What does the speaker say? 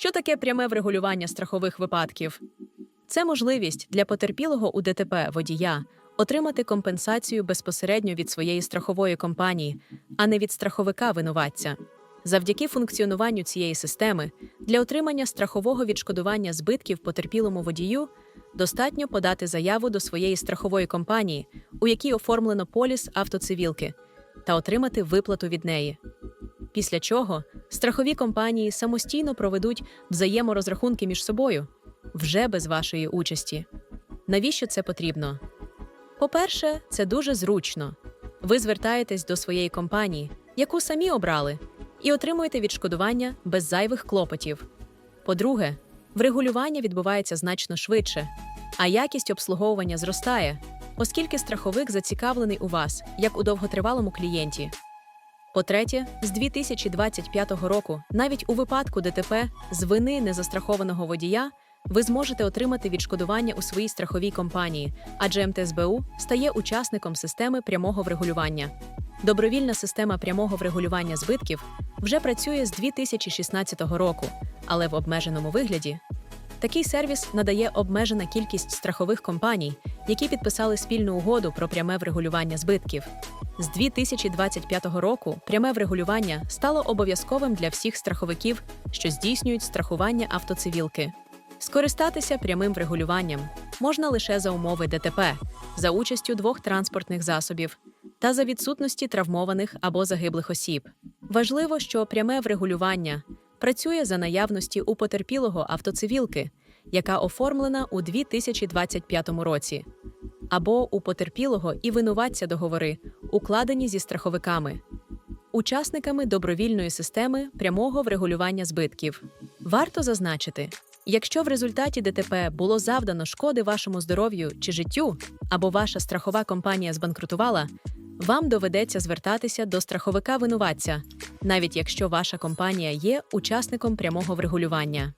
Що таке пряме врегулювання страхових випадків? Це можливість для потерпілого у ДТП водія отримати компенсацію безпосередньо від своєї страхової компанії, а не від страховика винуватця. Завдяки функціонуванню цієї системи для отримання страхового відшкодування збитків потерпілому водію достатньо подати заяву до своєї страхової компанії, у якій оформлено поліс автоцивілки, та отримати виплату від неї. Після чого страхові компанії самостійно проведуть взаєморозрахунки між собою вже без вашої участі. Навіщо це потрібно? По-перше, це дуже зручно. Ви звертаєтесь до своєї компанії, яку самі обрали, і отримуєте відшкодування без зайвих клопотів. По-друге, врегулювання відбувається значно швидше, а якість обслуговування зростає, оскільки страховик зацікавлений у вас як у довготривалому клієнті. По-третє, з 2025 року, навіть у випадку ДТП з вини незастрахованого водія, ви зможете отримати відшкодування у своїй страховій компанії, адже МТСБУ стає учасником системи прямого врегулювання. Добровільна система прямого врегулювання збитків вже працює з 2016 року, але в обмеженому вигляді. Такий сервіс надає обмежена кількість страхових компаній, які підписали спільну угоду про пряме врегулювання збитків. З 2025 року пряме врегулювання стало обов'язковим для всіх страховиків, що здійснюють страхування автоцивілки. Скористатися прямим врегулюванням можна лише за умови ДТП, за участю двох транспортних засобів та за відсутності травмованих або загиблих осіб. Важливо, що пряме врегулювання працює за наявності у потерпілого автоцивілки, яка оформлена у 2025 році, або у потерпілого і винуватця договори, укладені зі страховиками, учасниками добровільної системи прямого врегулювання збитків. Варто зазначити, якщо в результаті ДТП було завдано шкоди вашому здоров'ю чи життю, або ваша страхова компанія збанкрутувала, вам доведеться звертатися до страховика винуватця, навіть якщо ваша компанія є учасником прямого врегулювання.